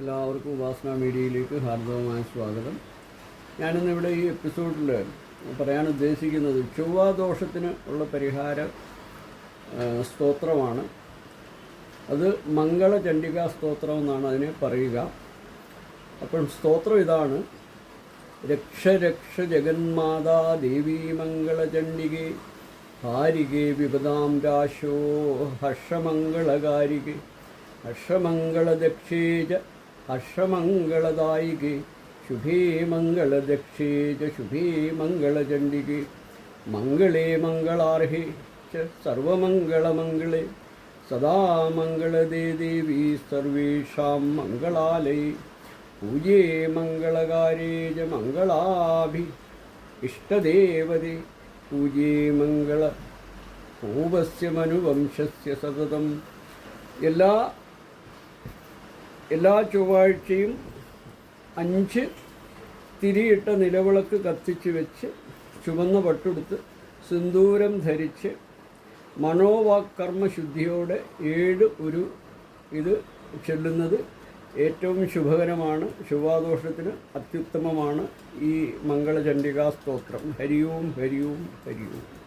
എല്ലാവർക്കും ഉപാസന മീഡിയയിലേക്ക് ഹാർദവമായ സ്വാഗതം. ഞാനിന്ന് ഇവിടെ ഈ എപ്പിസോഡിൽ പറയാൻ ഉദ്ദേശിക്കുന്നത് ചൊവ്വാദോഷത്തിന് ഉള്ള പരിഹാര സ്തോത്രമാണ്. അത് മംഗള മംഗളചണ്ഡികാ സ്തോത്രം എന്നാണ് അതിനെ പറയുക. അപ്പം സ്തോത്രം ഇതാണ്. രക്ഷ രക്ഷ ജഗന്മാതാ ദേവീ മംഗളചണ്ഡികേ ഹാരികേ വിപദാം രാശോ ഹർഷമംഗളകാരികേ ഹർഷമംഗളദക്ഷേ ച ഹർഷമംഗളദായികേ ശുഭേ മംഗളദക്ഷേ ച ശുഭേ മംഗളചണ്ഡികേ മംഗളേ മംഗളാർഹേ ച സർവമംഗളമംഗളേ. സദാ മംഗളദേ ദേവി സർവേഷാം മംഗളാലയേ. പൂജേ മംഗളകാരേ ച മംഗളാഭി. ഇഷ്ടദേവതേ പൂജേ മംഗള. പൂവസ്യ മനുവംശസ്യ സതതം. എല്ലാ എല്ലാ ചൊവ്വാഴ്ചയും അഞ്ച് തിരിയിട്ട നിലവിളക്ക് കത്തിച്ച് വെച്ച് ചുവന്ന പട്ടെടുത്ത് സിന്ദൂരം ധരിച്ച് മനോവാക്കർമ്മശുദ്ധിയോടെ ഏഴ് ഒരു ഇത് ചെല്ലുന്നത് ഏറ്റവും ശുഭകരമാണ്. ശുഭാദോഷത്തിന് അത്യുത്തമമാണ് ഈ മംഗളചണ്ഡികാ സ്തോത്രം ഹരിയോം ഹരിയോം ഹരിയോം.